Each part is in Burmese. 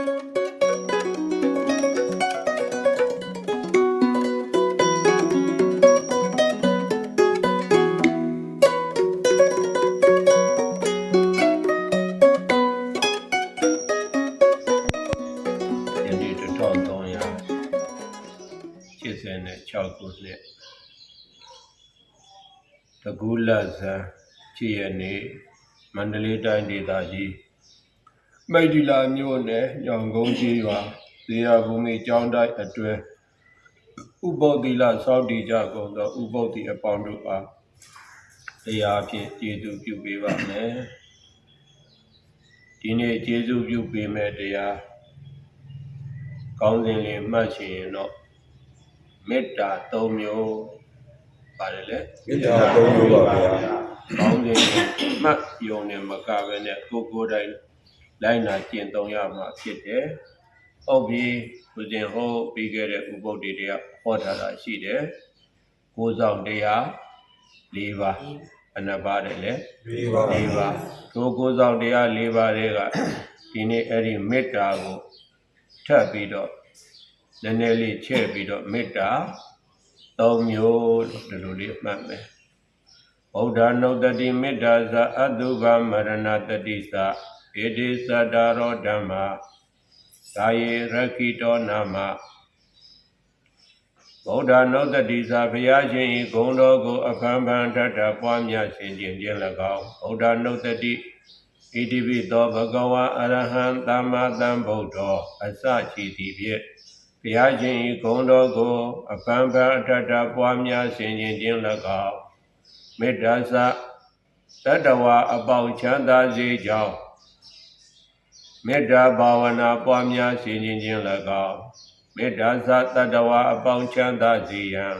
ယနေ့1386ခုနှစ်တကူလဇန်ချစ်ရနေ့မန္တလေးတိုင်းဒေသကြီး မိတ်ဒီလာမြို့နယ်ညောင်ကုန်းကြီးရွာဇေယျဘူမိကျောင်းတိုင်းအတွဲဥပုသ္တိလစောင့်တည်ကြကုန်သောဥပုသ္တိအပေါင်းတို့အားတရားဖြင့်ကျေးဇူးပြုပေးပါမယ်ဒီနေ့ကျေးဇူးပြုပေးမယ်တရားကောင်းစဉ်လေးမှတ်ချင်ရင်တော့မေတ္တာ၃မျိုးပါတယ်လေမေတ္တာသုံးမျိုးပါဗျာကောင်းစဉ်လေးမှတ်ယုံနဲ့မကပဲနဲ့ကိုယ်ကိုယ်တိုင် လိုက်နာကျင့်သုံးရမှာဖြစ်တယ်။ဟုတ်ပြီသူစဉ်ဟောပြီးခဲ့တဲ့ဥပုဒ်တွေတရားဟောထားတာရှိတယ်။ကိုးဆောင်တရား၄ပါးအနပါတယ်လေဒီပါ၄ပါးသို့ကိုးဆောင်တရား၄ပါးတွေကဒီနေ့အဲ့ဒီမေတ္တာကိုထပ်ပြီးတော့နည်းနည်းလေးချဲ့ပြီးတော့မေတ္တာ၃မျိုးလို့ဒီလိုလေးမှတ်မယ်ဗုဒ္ဓနုတ္တိမေတ္တာသအတုဗမရဏတတိသ ဧတိသတ္တရောဓမ္မာသာယေရခိတောနာမဗုဒ္ဓနုတ္တိသာဘုရားရှင်ဤဂုဏ်တော်ကိုအဖန်ဖန်ထထပွားများရှင်ခြင်းဖြင့်၎င်းဗုဒ္ဓနုတ္တိဣတိပိသောဘဂဝါအရဟံသမ္မာသမ္ဗုဒ္ဓောအစချီသည်ဖြင့်ဘုရားရှင်ဤဂုဏ်တော်ကိုအဖန်ဖန်ထထပွားများရှင်ခြင်းဖြင့်၎င်းမေတ္တာစတတဝါအပေါင်းချမ်းသာစေကြောင်း မေတ္တာဘာဝနာပွားများရှင်ခြင်းဖြင့်၎င်းမေတ္တာသတ္တဝါအပေါင်းချမ်းသာစေရန်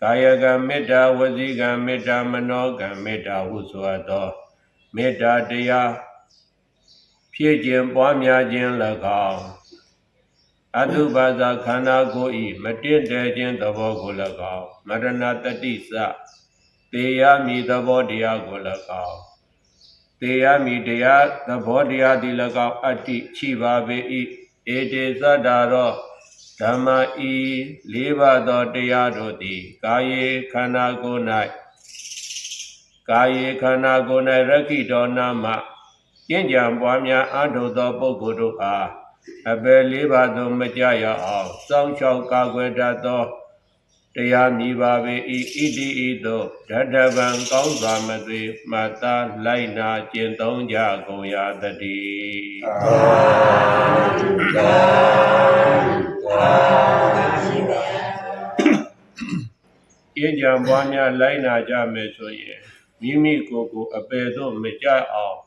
ကာယကမေတ္တာဝစီကမေတ္တာမနောကမေတ္တာဟုဆိုအပ်သောမေတ္တာတရားဖြည့်ခြင်းပွားများခြင်း၎င်းအတုပါဇခန္ဓာကိုယ်ဤမတင့်တယ်ခြင်းသဘောကို၎င်းမရဏတတိစတေယမိသဘောတရားကို၎င်း တေယမိတရားသဘောတရားသည်၎င်းအတ္တိချိပါပေ၏ဧတေသတ္တာရောဓမ္မဤလေးပါးသောတရားတို့သည်ကာယေခန္ဓာကိုယ်၌ကာယေခန္ဓာကိုယ်၌ရခိတောနာမကျင့်ကြံပွားများအထုသောပုဂ္ဂိုလ်တို့အားအပယ်လေးပါးသို့မကြရအောင်စောင့်ရှောက်ကာကွယ်တတ်သော တရားမြည်ပါပေ၏ဣတိဤသို့ဓတ္တဗံကောင်းစွာမသွေမှတ်သားလိုက်နာကျင့်သုံးကြကုန်ရသတည်းသာဓုသာဓုသာဓုကျင့်ကြံပွားများလိုက်နာကြမယ်ဆိုရင်မိမိကိုယ်ကိုအပယ်သို့မကြအောင်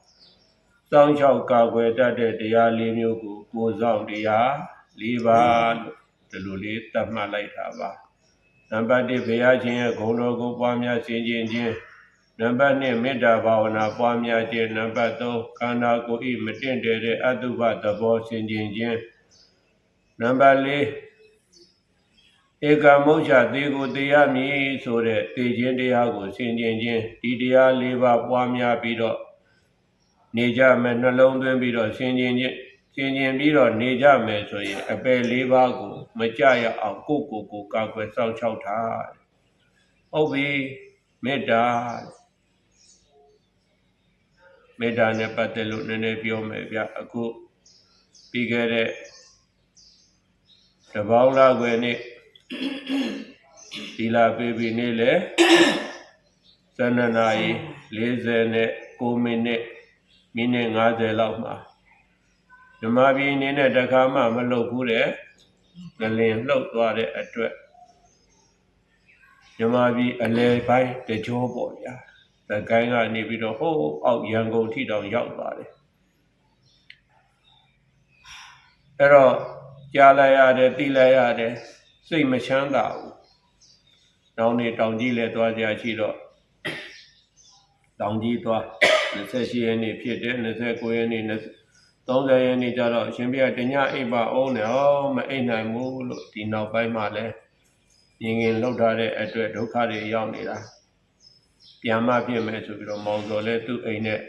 စောင့်ရှောက်ကာကွယ်တတ်တဲ့တရားလေးမျိုးကိုကိုယ်ဆောင်တရား၄ပါးလို့ဒီလိုလေးသတ်မှတ်လိုက်တာပါ နံပါတ်1ဘုရားရှင်ရဲ့ဂုဏ်တော်ကိုပွားများဆင်ခြင်ခြင်းနံပါတ်2မေတ္တာဘာဝနာပွားများခြင်းနံပါတ်3ခန္ဓာကိုယ်ဤမတင့်တယ်တဲ့အတုပသဘောဆင်ခြင်ခြင်းနံပါတ်4ဧကမုတ်ချသေကိုတရားမည်ဆိုတဲ့သေခြင်းတရားကိုဆင်ခြင်ခြင်းဒီတရား၄ပါးပွားများပြီးတော့နေကြမယ်နှလုံးသွင်းပြီးတော့ဆင်ခြင်ခြင်းဆင်ခြင်ပြီးတော့နေကြမယ်ဆိုရင်အပယ်၄ပါးကို မကြရအောင်ကိုယ့်ကိုယ်ကိုကာကွယ်စောင့်ရှောက်တာဟုတ်ပြီမေတ္တာမေတ္တာနဲ့ပတ်သက်လို့နည်းနည်းပြောမယ်ဗျအခုပြီးခဲ့တဲ့တပေါင်းလာွယ်နေ့ဒီလာပေးပြီးနေ့လေ12နာရီ49မိနစ်မိနစ်50လောက်မှာဓမ္မပြည်အနေနဲ့တခါမှမလုပ်ဘူးတဲ့ ငလင်လှုပ်သွားတဲ့အတွက်ဓမ္မပြည်အလဲပိုင်းတကြောပေါ့ဗျာသကိုင်းကနေပြီးတော့ဟိုးအောက်ရန်ကုန်ထိတောင်ရောက်သွားတယ်အဲ့တော့ကြားလိုက်ရတယ်သိလိုက်ရတယ်စိတ်မချမ်းသာဘူး။တောင်းနေတောင်ကြီးလဲသွားကြရှိတော့တောင်ကြီးသွား28ရက်နေ့ဖြစ်တယ်29ရက်နေ့ 30ရက်နေ့ကျတော့အရှင်ဘုရားတညအိပ်ပါအောင်နဲ့ဟောမအိပ်နိုင်ဘူးလို့ဒီနောက်ပိုင်းမှာလဲငင်ငင်လောက်ထားတဲ့အတွက်ဒုက္ခတွေရောက်နေတာပြန်မဖြစ်မယ်ဆိုပြီးတော့မောင်စော်လဲသူ့အိမ်နဲ့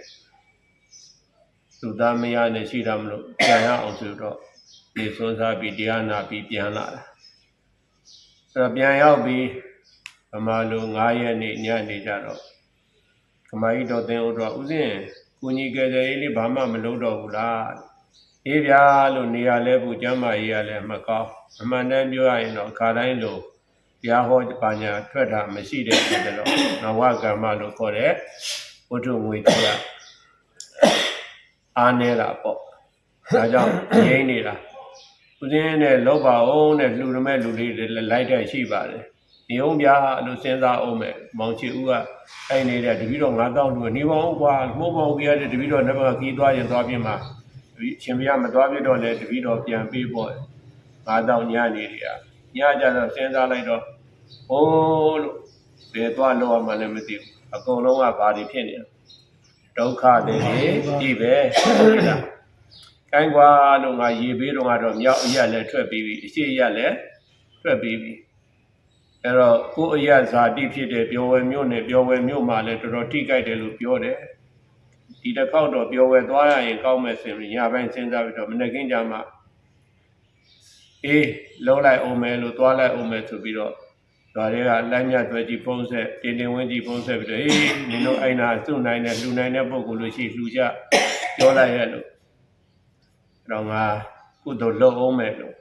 သူ့သားမယားနဲ့ရှိတာမလို့ပြန်ရအောင်ဆိုတော့နေစွန်းစားပြီးတရားနာပြီးပြန်လာတာအဲ့တော့ပြန်ရောက်ပြီးဗမာလူ9ရက်နေ့ညနေကြတော့ခမကြီးတော်သင်ဦးတော်ဥစဉ် ကိုကြီးကယ်တယ်လေးဘာမှမလုပ်တော့ဘူးလားအေးဗျာလို့နေရလဲဘူးကျမ်းမာရေးရလဲမကောင်းအမှန်တမ်းပြောရရင်တော့ခါတိုင်းလို့တရားဟောပါညာထွက်တာမရှိတဲ့အခါကျတော့နဝကမ္မလို့ခေါ်တဲ့ဝတ္ထုငွေကြီးကအားနေတာပေါ့ဒါကြောင့်ငြိမ့်နေတာဦးဇင်းနဲ့လောက်ပါအောင်တဲ့လူရမဲ့လူလေးတွေလည်းလိုက်တဲ့ရှိပါတယ် နေအောင်ဗျာလို့စဉ်းစားအောင်မဲ့မောင်ချီဦးကအဲ့နေတဲ့တပည့်တော်9000လူနေပါအောင်ကွာမိုးပေါင်းပြရတဲ့တပည့်တော်နဘကီးသွားရင်သွားပြင်မှာတပည့်ရှင်ဗျာမသွားပြတော့လဲတပည့်တော်ပြန်ပေးပေါ့9000ညနေတွေကညကြတော့စဉ်းစားလိုက်တော့ဟိုးလို့ဘယ်သွားလို့မှလည်းမသိဘူးအကုန်လုံးကဘာတွေဖြစ်နေလဲဒုက္ခတွေဒီပဲဟုတ်လားကိုင်းကွာလို့ငါရေပေးတော့ကတော့မြောက်အရက်လည်းထွက်ပြီးပြီအရှိရက်လည်းထွက်ပြီးပြီ အဲ့တော့ကိုယ်အရက်ဇာတိဖြစ်တဲ့ပျော်ဝယ်မျိုးနဲ့ပျော်ဝယ်မျိုးမှလည်းတော်တော်ထိကြိုက်တယ်လို့ပြောတယ်ဒီတစ်ခေါက်တော့ပျော်ဝယ်သွားရရင်ကောင်းမယ်ဆိုရင်ညပိုင်းစဉ်းစားပြီးတော့မနေ့ကင်းကြမှာအေးလုံးလိုက်အောင်မယ်လို့သွားလိုက်အောင်မယ်ဆိုပြီးတော့ဒါတွေကလိုက်မြတ်သွဲကြီးဖုံးဆက်တင်းတင်းဝင်းကြီးဖုံးဆက်ပြီးတော့အေးနင်တို့အိုင်နာစုနိုင်တဲ့လူနိုင်တဲ့ပုံကိုယ်လို့ရှိလှူကြပြောလိုက်ရလို့အဲ့တော့ငါကုသိုလ်လုပ်အောင်မယ်လို့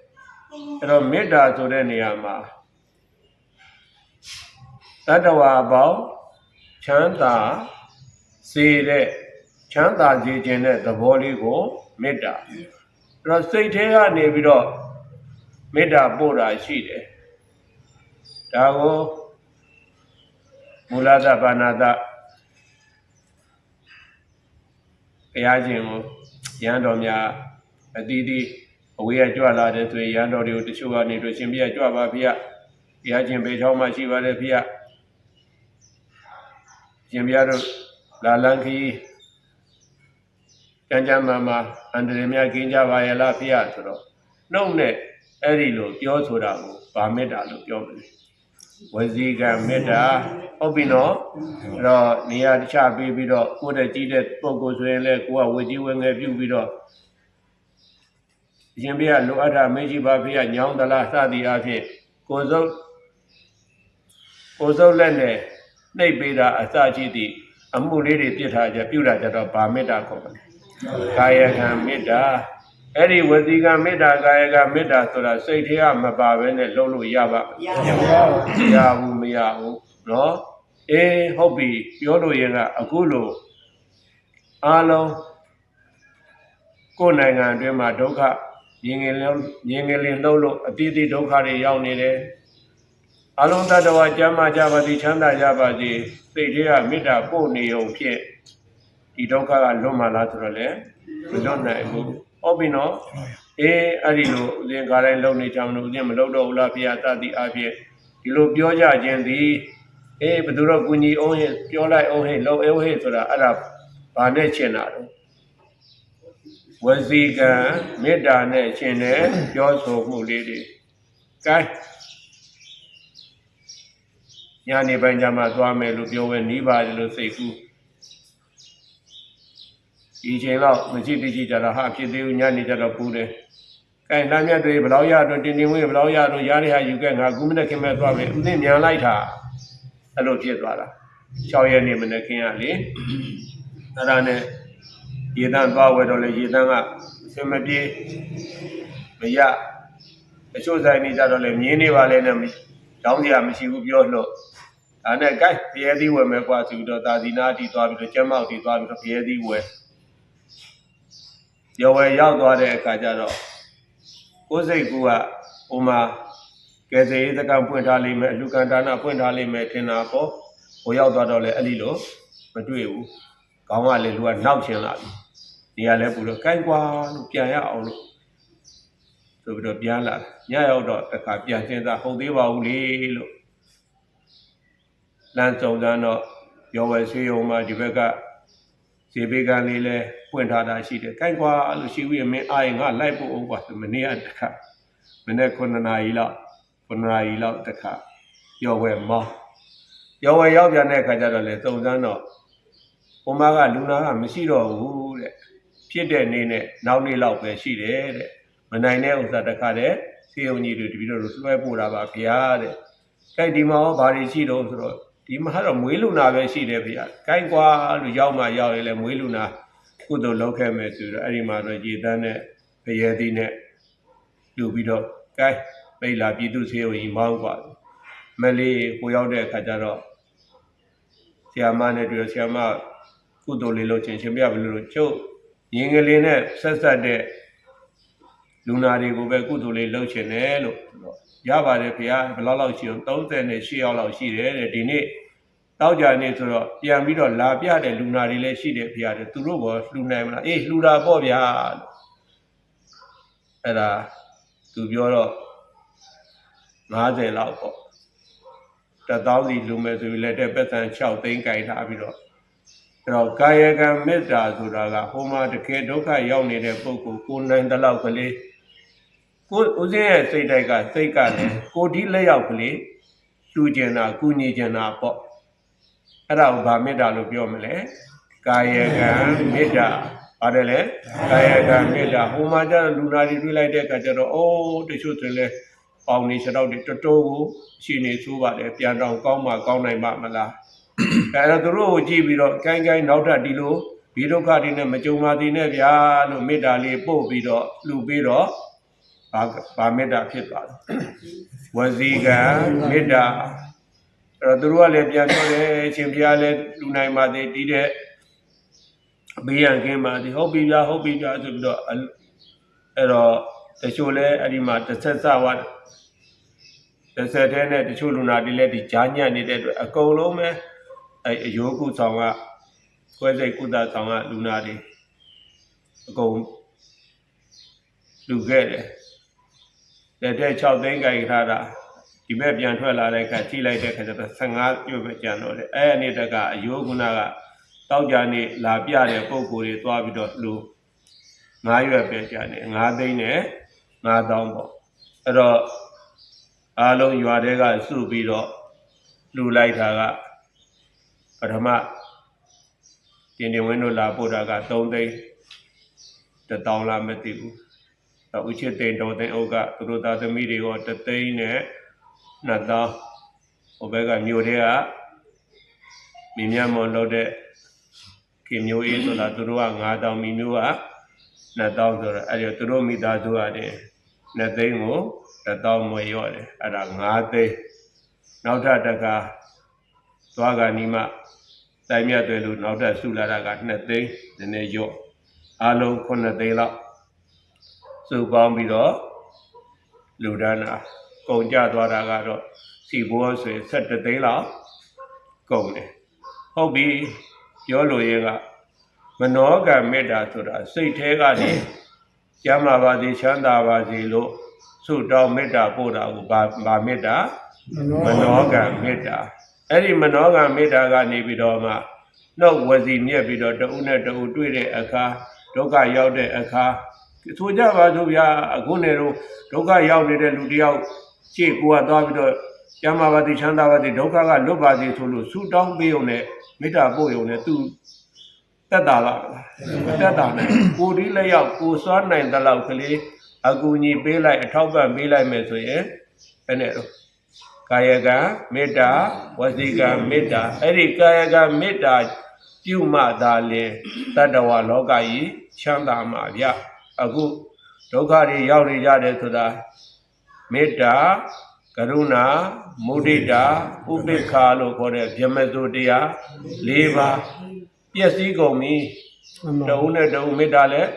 အဲ့တော့မေတ္တာဆိုတဲ့နေရာမှာ တတ္တဝါပေါင်းချမ်းသာစေတဲ့ချမ်းသာစေခြင်းတဲ့သဘောလေးကိုမေတ္တာအဲ့တော့စိတ်ထဲကနေပြီးတော့မေတ္တာပို့တာရှိတယ်ဒါကိုမူလသဗ္ဗနာတဘုရားရှင်ကိုရဟန်းတော်များအတီးတီးအဝေးကကြွလာတဲ့ဆိုရင်ရန်တော်တွေကိုတချို့ကနေတို့ရှင်ပြကြွပါဗျာဘုရားရှင်ဘေချောင်းမှာရှိပါတယ်ဗျာရှ င်ပြတို့လာလန်းခီးကြမ်းကြမ်းမာမာအန္တရာယ်များကင်းကြပါရဲ့လားဗျာဆိုတော့နှုတ်နဲ့အဲ့ဒီလိုပြောဆိုတာကိုဗာမေတ္တာလို့ပြောမလဲဝစီကမေတ္တာဟုတ်ပြီနော်အဲ့တော့နေရာတခြားပြီးပြီးတော့ကိုယ့်တဲ့ကြီးတဲ့ပုံကိုယ်ဆိုရင်လည်းကိုကဝေကြီးဝေငယ်ပြုပြီးတော့ရှင်ပြလိုအပ်တာမေကြီးပါဖေညောင်းသလားစသည်အဖြစ်ကိုယ်စုပ်ကိုယ်စုပ်လက်နဲ့ နှိပ်ပေးတာအစရှိသည့်အမှုလေးတွေပြစ်ထားကြပြုတာကြတော့ဗာမေတ္တာခေါ်တယ်ကာယကံမေတ္တာအဲ့ဒီဝစီကံမေတ္တာကာယကံမေတ္တာဆိုတာစိတ်ထဲကမပါဘဲနဲ့လုံးလို့ရပါမရပါဘူးရဘူးမရဘူးနော်အေးဟုတ်ပြီပြောလို့ရင်ကအခုလို့အားလုံးကိုယ်နိုင်ငံအတွင်းမှာဒုက္ခမြင်ငယ်လုံးမြင်ငယ်လင်းလုံးလို့အတိအတိဒုက္ခတွေရောက်နေတယ် အလုံးသတ္တဝါကျမ်းမာကြပါသည်ချမ်းသာကြပါစေစိတ်ထဲကမေတ္တာပို့နေုံဖြင့်ဒီဒုက္ခကလွတ်မှလားဆိုတော့လေမလွတ်နိုင်ဘူးဟုတ်ပြီနော်အေးအဲ့ဒီလိုဦးဇင်းကားတိုင်းလုံနေကြမလို့ဦးဇင်းမလုံတော့ဘူးလားဖေရသတိအဖြစ်ဒီလိုပြောကြခြင်းသည်အေးဘယ်သူတော့ကုညီအောင်ဟဲ့ပြောလိုက်အောင်ဟဲ့လုံအောင်ဟဲ့ဆိုတာအဲ့ဒါဘာနဲ့ရှင်းတာတော့ဝစီကံမေတ္တာနဲ့ရှင်တဲ့ပြောဆိုမှုလေးတွေကဲ ညာနေပိုင်းကျမှသွားမယ်လို့ပြောဝဲနီးပါတယ်လို့စိတ်ကူးဒီချိန်တော့မရှိတိရှိကြတော့ဟာဖြစ်သေးဘူးညာနေကြတော့ပူတယ်ကဲလမ်းမြတ်တွေဘယ်လောက်ရတော့တင်းတင်းဝင်းဘယ်လောက်ရတော့ရတဲ့ဟာယူခဲ့ငါကုမနဲ့ခင်မဲ့သွားပြီဥသိမြန်လိုက်တာအဲ့လိုဖြစ်သွားတာ6ရက်နေမနေ့ခင်ရလေအဲ့ဒါနဲ့ရေတန်းသွားဝဲတော့လေရေတန်းကအစင်မပြေမရအချို့ဆိုင်နေကြတော့လေမြင်းနေပါလေနဲ့တောင်းစရာမရှိဘူးပြောလို့ ဒါနဲ့ gain ဖျဲသီးဝယ်မယ်ကွာဆိုပြီးတော့တာသီနာအတီသွားပြီးတော့ကျမ်းမောက်တီသွားပြီးတော့ဖျဲသီးဝယ်ရော်ဝယ်ရောက်သွားတဲ့အခါကျတော့ကိုယ်စိတ်ကူကဟိုမှာကယ်ဆယ်ရေးစကံပွင့်ထားလိမ့်မယ်အလူကန်ဒါနပွင့်ထားလိမ့်မယ်ထင်တာပေါ့ဟိုရောက်သွားတော့လေအဲ့ဒီလိုမတွေ့ဘူးခေါင်းကလည်းလူကနောက်ချင်းလာပြီနေရာလဲပူတော့ကိုက်ကွာလို့ပြန်ရအောင်လို့ဆိုပြီးတော့ပြန်လာညရောက်တော့တစ်ခါပြန်စဉ်းစားဟုတ်သေးပါဘူးလေလို့ လမ်းစုံစမ်းတော့ရောဝယ်ဆွေးရုံမှာဒီဘက်ကဇေဘေကံလေးလဲပွင့်ထားတာရှိတယ်ကိုက်ကွာလို့ရှိဦးရမင်းအားရင်ငါလိုက်ဖို့အောင်ကွာဆိုမနေ့ကတစ်ခါမနေ့9နာရီလောက်9နာရီလောက်တစ်ခါရောဝယ်မောင်းရောဝယ်ရောက်ပြန်တဲ့အခါကျတော့လေစုံစမ်းတော့ဟိုမှာကလူနာကမရှိတော့ဘူးတဲ့ဖြစ်တဲ့နေ့နဲ့နောက်နေ့လောက်ပဲရှိတယ်တဲ့မမနိုင်တဲ့ဥစ္စာတစ်ခါတည်းစေယုံကြီးတို့တပည့်တော်တို့လွှဲပို့တာပါဗျာတဲ့။ကြိုက်ဒီမှာရောဘာတွေရှိတော့ဆိုတော့ ဒီမှာတော့မွေးလူနာပဲရှိတယ်ဗျာ။ကိုင်းကွာလို့ရောက်မှရောက်ရင်လည်းမွေးလူနာကုသိုလ်လုပ်ခဲ့မယ်ဆိုတော့အဲ့ဒီမှာတော့ရေတန်းနဲ့ဘရေသီးနဲ့လူပြီးတော့ကိုင်းပိတ်လာပြည်သူဆေးဝင်မောင်းကွာ။မလေးကိုရောက်တဲ့အခါကျတော့ဆရာမနဲ့တွေ့ဆရာမကုသိုလ်လေးလုပ်ခြင်းရှင်ပြဘယ်လိုလုပ်ကျုပ်ရင်ကလေးနဲ့ဆက်ဆက်တဲ့လူနာတွေကိုပဲကုသိုလ်လေးလုပ်ခြင်းတယ်လို့ ရပါတယ်ခင်ဗျာဘယ်လောက်လောက်ရှိအောင်38ယောက်လောက်ရှိတယ်တဲ့ဒီနေ့တောက်ကြနေ့ဆိုတော့ပြန်ပြီးတော့လာပြတဲ့လူနာတွေလည်းရှိတယ်ခင်ဗျာတဲ့သူတို့ဘောလှူနိုင်မလားအေးလှူတာပေါ့ဗျာလို့အဲ့ဒါသူပြောတော့50လောက်ပေါ့တသောင်းစီလူမယ်ဆိုပြီးလက်တဲ့ပတ်စံ6သိန်းကြိုက်ထားပြီးတော့အဲ့တော့ကာယကံမေတ္တာဆိုတာကဟိုမှာတကယ်ဒုက္ခရောက်နေတဲ့ပုဂ္ဂိုလ်ကိုယ်နိုင်တဲ့လောက်ကလေး ကိုဦးစင်းရဲ့စိတ်တိုက်ကစိတ်ကလည်းကိုဒီလက်ရောက်ကလေးလူကျင်တာကုညီကျင်တာပေါ့အဲ့ဒါကိုဗာမေတ္တာလို့ပြောမလဲကာယကံမေတ္တာပါတယ်လေကာယကံမေတ္တာဟိုမှာကျတော့လူနာတွေတွေ့လိုက်တဲ့အခါကျတော့အိုးတချို့ဆိုရင်လဲပေါင်နေခြေတော့တွေတော်တော်ကိုရှင်နေဆိုးပါတယ်ပြန်တော့ကောင်းမှကောင်းနိုင်မှမလားအဲ့တော့သူတို့ကိုကြည့်ပြီးတော့ကိုင်းကိုင်းနောက်ထပ်ဒီလိုဒီဒုက္ခတွေနဲ့မကြုံပါသေးနဲ့ဗျာလို့မေတ္တာလေးပို့ပြီးတော့လှူပြီးတော့ ဘာဘာမေတ္တာဖြစ်သွားတယ်ဝစီကံမေတ္တာအဲ့တော့သူတို့ကလည်းပြန်ပြောတယ်အရှင်ဘုရားလည်းလူနိုင်ပါသေးတီးတဲ့အဘေးရန်ကင်းပါသေးဟုတ်ပြီဗျာဟုတ်ပြီဗျာဆိုပြီးတော့အဲ့အဲ့တော့တချို့လည်းအဲ့ဒီမှာတစ်ဆက်စဝါတစ်ဆက်တည်းနဲ့တချို့လူနာတွေလည်းဒီဂျာညံ့နေတဲ့အတွက်အကုန်လုံးပဲအဲ့အယောကုဆောင်ကခွဲစိတ်ကုသဆောင်ကလူနာတွေအကုန်လူခဲ့တယ် လက်တဲ့6သိန်းကြိုက်ထားတာဒီဘက်ပြန်ထွက်လာတဲ့အခါကြည့်လိုက်တဲ့အခါကျတော့15ပြုတ်ပဲကျန်တော့တယ်အဲ့ဒီနေ့တကအယိုးကုနာကတောက်ကြနေလာပြတဲ့ပုံကိုယ်တွေသွားပြီးတော့လူ9ရွက်ပဲကျန်တယ်9သိန်းနဲ့9000ပေါ့အဲ့တော့အားလုံးရွာတွေကစုပြီးတော့လူလိုက်တာကပထမတင်တင်ဝင်းတို့လာပို့တာက3သိန်း1000လားမသိဘူး ဥချစ်တိန်တော်တဲ့ဩကသူတို့သားသမီးတွေရောတသိန်းနဲ့နှစ်သောင်းဟိုဘက်ကမြို့တွေကမြင်းမြတ်မွန်လို့တဲ့ခင်မျိုးအေးဆိုတာသူတို့က9000မိမျိုးက2000ဆိုတော့အဲ့ဒီသူတို့မိသားစုရတယ်နှစ်သိန်းကို1000မွေရော့တယ်အဲ့ဒါ9သိန်းနောက်ထပ်တကသွားကနီမတိုင်းမြတ်တယ်လို့နောက်ထပ်ဆုလာတာက2သိန်းနည်းနည်းရော့အားလုံး9သိန်းလောက် စုပေါင်းပြီးတော့လူဒန်းတာကုန်ကြသွားတာကတော့စီဘိုးဆွေ17သိန်းလောက်ကုန်တယ်ဟုတ်ပြီပြောလို့ရင်ကမနောကမေတ္တာဆိုတာစိတ်แท้ကနေကျမ်းမာပါစေချမ်းသာပါစေလို့ဆုတောင်းမေတ္တာပို့တာကိုဗာဗာမေတ္တာမနောကမေတ္တာအဲ့ဒီမနောကမေတ္တာကနေပြီးတော့မှနှုတ်ဝစီမြက်ပြီးတော့တဦးနဲ့တဦးတွေ့တဲ့အခါဒုက္ခရောက်တဲ့အခါ ဆိုကြပါစို့ဗျာအခုနေတော့ဒုက္ခရောက်နေတဲ့လူတယောက်ရှေ့ကိုကသွားပြီးတော့ကျမ်းမာပါတိချမ်းသာပါတိဒုက္ခကလွတ်ပါစေဆိုလို့ဆူတောင်းပေးုံနဲ့မေတ္တာပို့ရုံနဲ့သူတက်တာလားမတက်တာနဲ့ကိုဒီလက်ရောက်ကိုစွမ်းနိုင်တဲ့လောက်ကလေးအကူအညီပေးလိုက်အထောက်ပံ့ပေးလိုက်မယ်ဆိုရင်ဘယ်နဲ့တော့ကာယကံမေတ္တာဝစီကံမေတ္တာအဲ့ဒီကာယကံမေတ္တာပြုမှသာလေတတ္တဝလောကကြီးချမ်းသာမှာဗျ အခုဒုက္ခတွေရောက်နေကြတယ်ဆိုတာမေတ္တာကရုဏာမုဒိတာဥပိ္ပခာလို့ခေါ်တဲ့ဗျမစုတရား၄ပါးပျက်စီးကုန်ပြီမှန်ပါတဦးနဲ့တဦးမေတ္တာလည်း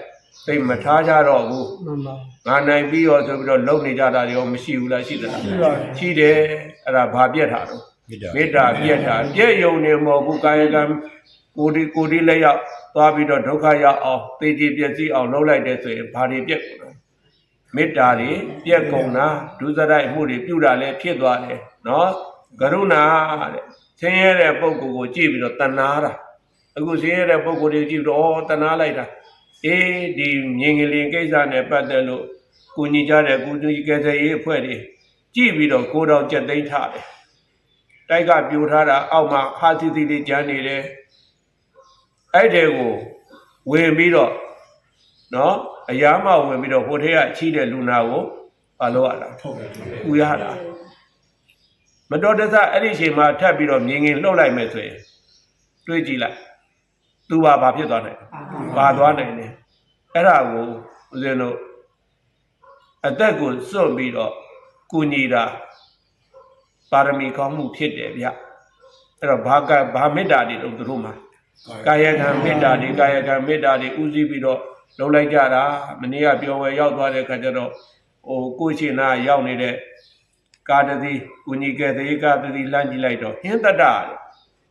သိမထားကြတော့ဘူးမှန်ပါငါနိုင်ပြီးရောဆိုပြီးတော့လုံနေကြတာတွေရောမရှိဘူးလားရှိသလားရှိပါတယ်ရှိတယ်အဲ့ဒါဘာပြက်တာတော့မေတ္တာမေတ္တာပြက်တာပြက်ယုံနေမဟုတ်ဘူးကာယကံကိုယ်ဒီကိုယ်ဒီလက်ရောက် သွားပြီးတော့ဒုက္ခရောက်အောင်သိကြည်ပြည့်စည်အောင်လုပ်လိုက်တဲ့ဆိုရင်ဘာတွေပြက်ကုန်လဲမေတ္တာတွေပြက်ကုန်တာဒုစရိုက်မှုတွေပြုတာလည်းဖြစ်သွားတယ်နော်ကရုဏာတဲ့ဆင်းရဲတဲ့ပုံကိုယ်ကိုကြည့်ပြီးတော့တဏှာတာအခုဆင်းရဲတဲ့ပုံကိုယ်တွေကြည့်ပြီးတော့ဩတဏှာလိုက်တာအေးဒီမြင်ကလေးကိစ္စနဲ့ပတ်သက်လို့ကိုညီကြတဲ့ကိုညီကယ်ဆယ်ရေးအဖွဲ့တွေကြည့်ပြီးတော့ကိုယ်တော်ကြက်သိမ်းထားတယ်တိုက်ကပြိုထားတာအောက်မှာခါသီသီလေးကျန်နေတယ် အဲ့တဲ့ကိုဝင်ပြီးတော့နော်အရာမဝင်ပြီးတော့ဟိုထဲကချီးတဲ့လူနာကိုပါလို့ရတာထုတ်တယ်ထုတ်တယ်ဥရတာမတော်တဆအဲ့ဒီအချိန်မှာထပ်ပြီးတော့မြင်ငင်လှုပ်လိုက်မယ်ဆိုရင်တွေးကြည့်လိုက်သူပါဘာဖြစ်သွားနိုင်လဲပါသွားနိုင်တယ်အဲ့ဒါကိုဦးဇင်းတို့အသက်ကိုစွန့်ပြီးတော့ကုညီတာပါရမီကောင်းမှုဖြစ်တယ်ဗျအဲ့တော့ဘာကဘာမေတ္တာတွေတုံးသူတို့မှာ ကာယကံမေတ္တာတွေကာယကံမေတ္တာတွေဥစည်းပြီးတော့လုပ်လိုက်ကြတာမနေ့ကပြောဝဲရောက်သွားတဲ့ခါကျတော့ဟိုကိုရှင်နာရောက်နေတဲ့ကာတတိကုညီကဲတေကာတတိလှမ်းကြည့်လိုက်တော့ဟင်းတတ္တတဲ့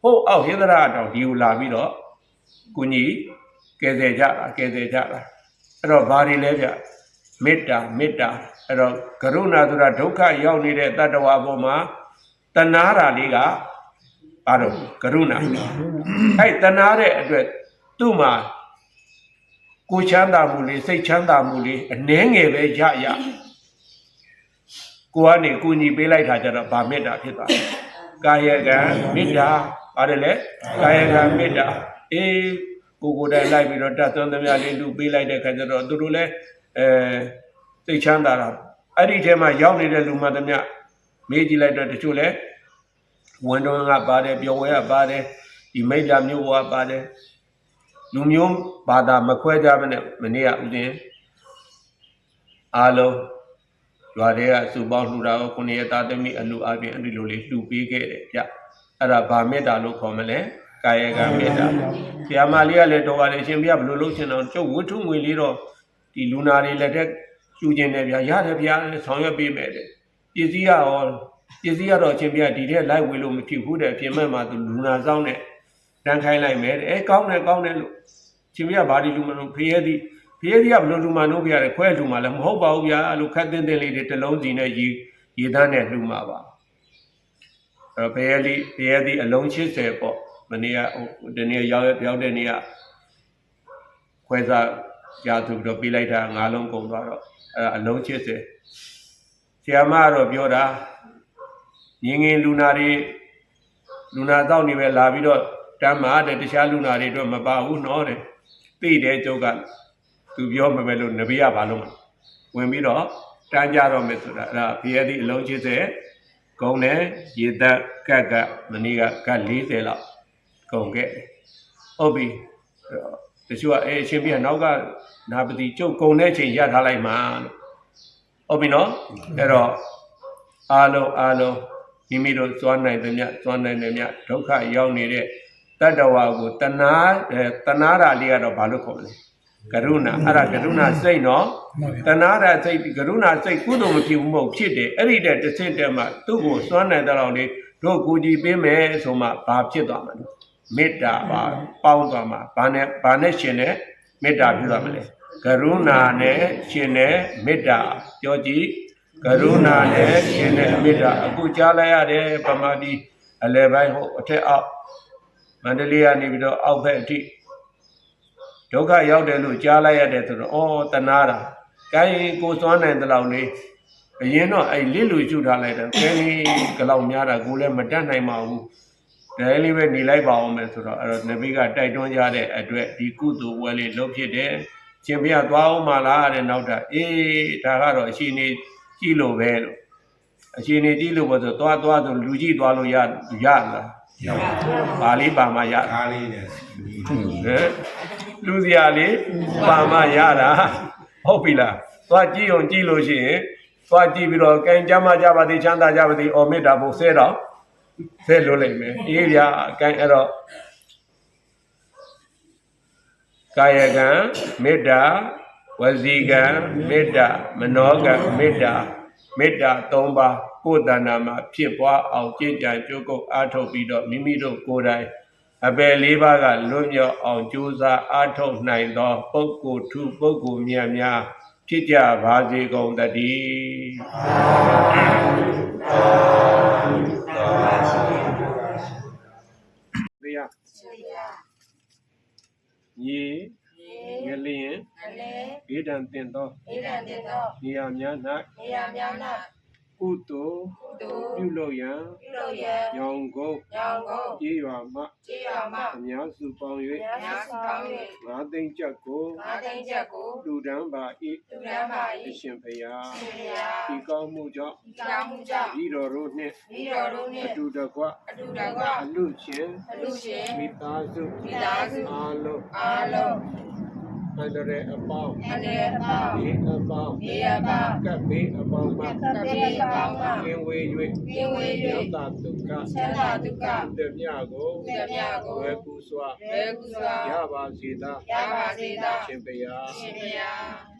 ဟုတ်အောက်ဟင်းတရတောင်ဒီကိုလာပြီးတော့ကုညီကဲစေကြတာကဲစေကြတာအဲ့တော့ဘာတွေလဲဗျမေတ္တာမေတ္တာအဲ့တော့ကရုဏာဆိုတာဒုက္ခရောက်နေတဲ့တတ္တဝါအပေါ်မှာတဏှာဓာလေးက ဘာတော့ကရုဏာအဲ့တနာတဲ့အတွက်သူ့မှာကိုယ်ချမ်းသာမှုလေးစိတ်ချမ်းသာမှုလေးအနှဲငယ်ပဲရရကိုကနေကိုညီပေးလိုက်တာကြတော့ဗာမေတ္တာဖြစ်သွားတယ်ကာယကံမေတ္တာပါတယ်လေကာယကံမေတ္တာအေးကိုကိုယ်တိုင်လိုက်ပြီးတော့တတ်သွန်းသမျှလေးလူပေးလိုက်တဲ့ခါကျတော့သူတို့လည်းအဲစိတ်ချမ်းသာတာအဲ့ဒီထဲမှာရောက်နေတဲ့လူမှသမျှမေးကြည့်လိုက်တော့တချို့လည်း ဝန်တော်ကပါတယ်ပြောဝဲကပါတယ်ဒီမိတ်တာမျိုးဘဝပါတယ်လူမျိုးဘာသာမခွဲကြဘဲနဲ့မနေ့ကဥစဉ်အားလုံးရွာတွေကစုပေါင်းလှူတာကိုခုနှစ်ရက်သားသမီးအလူအပြင်အဲ့ဒီလိုလေးလှူပေးခဲ့တယ်ဗျအဲ့ဒါဗာမေတ္တာလို့ခေါ်မလဲကာယကံမေတ္တာဆရာမလေးကလည်းတော်ပါလေရှင်ဗျဘယ်လိုလုပ်ချင်တော့ကျုပ်ဝတ္ထုငွေလေးတော့ဒီလူနာတွေလက်ထက်လှူခြင်းတယ်ဗျရတယ်ဗျဆောင်ရွက်ပေးမယ်တဲ့ပစ္စည်းကရော ပစ္စည်းကတော့အချင်းဗျဒီထဲလိုက်ဝေလို့မဖြစ်ဘူးတဲ့အပြင်မဲ့မှာသူလူနာဆောင်တဲ့တန်းခိုင်းလိုက်မယ်တဲ့အဲကောင်းတယ်ကောင်းတယ်လို့ရှင်ပြဘာဒီလူမလို့ဖေးရသည်ဖေးရသည်ကဘယ်လိုလူမလို့ပြရတယ်ခွဲလူမလည်းမဟုတ်ပါဘူးဗျာအဲ့လိုခက်တင်းတင်းလေးတွေတစ်လုံးစီနဲ့ရေရေသားနဲ့လူမှာပါအဲ့တော့ဖေးရသည်ဖေးရသည်အလုံး80ပေါ့မနေ့ကဟိုဒီနေ့ရောက်ရောက်တဲ့နေ့ကခွဲစားရသူပြီးတော့ပေးလိုက်တာ၅လုံးကုန်သွားတော့အဲ့ဒါအလုံး80ဆရာမကတော့ပြောတာ ငင်းငင်းလူနာတွေလူနာတောက်နေပဲလာပြီးတော့တမ်းမာတဲ့တခြားလူနာတွေတော့မပါဘူးနော်တဲ့သိတယ်ကျုပ်ကသူပြောမမယ်လို့နဘေးကဘာလို့မဝင်ပြီးတော့တန်းကြတော့မယ်ဆိုတာအဲ့ဒါဘီယသည်အလုံး80ဂုံနဲ့ရေသက်ကက်ကက်မနေ့ကကက်40လောက်ဂုံခဲ့တယ်ဟုတ်ပြီအဲ့တော့တချို့ကအဲအရှင်ပြနောက်ကနာပတိကျုပ်ဂုံတဲ့ချိန်ရထားလိုက်မှာလို့ဟုတ်ပြီနော်အဲ့တော့အားလုံးအားလုံး မိမိတို့သွားနိုင်သမျှသွားနိုင်သမျှဒုက္ခရောက်နေတဲ့တတ္တဝါကိုတဏှာအဲတဏှာဓာလေးကတော့ဘာလို့ခေါ်မလဲကရုဏာအဲ့ဒါကရုဏာစိတ်နော်တဏှာဓာစိတ်ကရုဏာစိတ်ကုသိုလ်မဖြစ်ဘူးမဟုတ်ဖြစ်တယ်အဲ့ဒီတဲ့တစ်ဆင့်တည်းမှာသူ့ကိုသွားနိုင်တဲ့လောက်လေးတို့ကိုကြည်ပေးမယ်ဆိုမှဘာဖြစ်သွားမှာလဲမေတ္တာပါပေါင်းသွားမှာဘာနဲ့ဘာနဲ့ရှင်တဲ့မေတ္တာဖြစ်သွားမလဲကရုဏာနဲ့ရှင်တဲ့မေတ္တာပြောကြည့် ကရုဏာနဲ့ရှင်တဲ့မေတ္တာအခုကြားလိုက်ရတယ်ပမာတိအလယ်ပိုင်းဟိုအထက်အောက်မန္တလေးကနေပြီးတော့အောက်ဘက်အထိဒုက္ခရောက်တယ်လို့ကြားလိုက်ရတယ်ဆိုတော့ဩတနာတာကိုင်းကိုစွမ်းနိုင်တဲ့လောက်လေးအရင်တော့အဲ့လစ်လူရှုထားလိုက်တယ်ကဲလေးကလောက်များတာကိုလည်းမတတ်နိုင်ပါဘူးဒါလေးပဲနေလိုက်ပါအောင်မယ်ဆိုတော့အဲ့တော့နဗိကတိုက်တွန်းကြတဲ့အတွက်ဒီကုသိုလ်ဝဲလေးလုပ်ဖြစ်တယ်ရှင်ဘုရားသွားအောင်မလားတဲ့နောက်တာအေးဒါကတော့အရှင်နေ ကြည့်လို့ပဲလို့အရှင်နေကြည့်လို့ပဲဆိုသွားသွားဆိုလူကြည့်သွားလို့ရရလားရပါပါဠိပါမရကားလေးနဲ့ဟမ်လူစရာလေးပါမရတာဟုတ်ပြီလားသွားကြည့်အောင်ကြည့်လို့ရှိရင်သွားကြည့်ပြီးတော့ကဲကြမ်းမကြပါသေးချမ်းသာကြပါသေးအော်မေတ္တာဘုဆဲတော့ဆဲလို့လိမ့်မယ်အေးဗျာကဲအဲ့တော့ကာယကံမေတ္တာ ဝစီကံမေတ္တာမနောကံမေတ္တာမေတ္တာ၃ပါးကိုယ်တဏ္ဍာမှာဖြစ်ပွားအောင်ကြည်ကြံကြိုးကုပ်အားထုတ်ပြီးတော့မိမိတို့ကိုယ်တိုင်အပယ်လေးပါးကလွတ်မြောက်အောင်ကြိုးစားအားထုတ်နိုင်သော ပုဂ္ဂိုလ်ထုပုဂ္ဂိုလ်မြတ်များဖြစ်ကြပါစေကုန်သတည်းတရားညီ ငလျင်အလဲဘေးဒံတင်သောဣဒံတေသောနေရာများ၌နေရာများ၌ကုသိုလ်တို့ပြုလုပ်ရန်ပြုလုပ်ရန်ရောင်ကုန်းရောင်ကုန်ပြေးရွာမှကြေးရမအများစုပေါင်းများစုပေါင်း၍ငါးသိန်းချက်ကို၍ငါးသိန်းချက်ကိုလူဒန်းပါ၏လူရန်ပါအ၏ရှင်ဖရာရှင်ဘုရားဒီကောင်းမှုကြောင့်ကြောင်းမှုကြောင့်ဤတော်တို့နှင့်ဤတော်တို့နှင့်အတူတကွအတူတကွအလူချင်းအလူရှင်မိသားစုမိသားစုအားလုံးအားလုံး အန္တရာယ်အပေါင်းအန္တရာယ်ပေါင်းဒီအပေါင်းဘေးအပေါင်းကပ်ဘေးအပေါင်းမှကဘေးအပေါင်းမှကင်းဝေး၍ကင်းဝေးယော၍တာဒုက္ခချမ်းသာဒုက္ခတမြကိုသမျှကိုဝေကူစွာဘယ်ကုစွာရပါစေသာရပါစေသာရှင်ဘုရားရှင်ဘုရား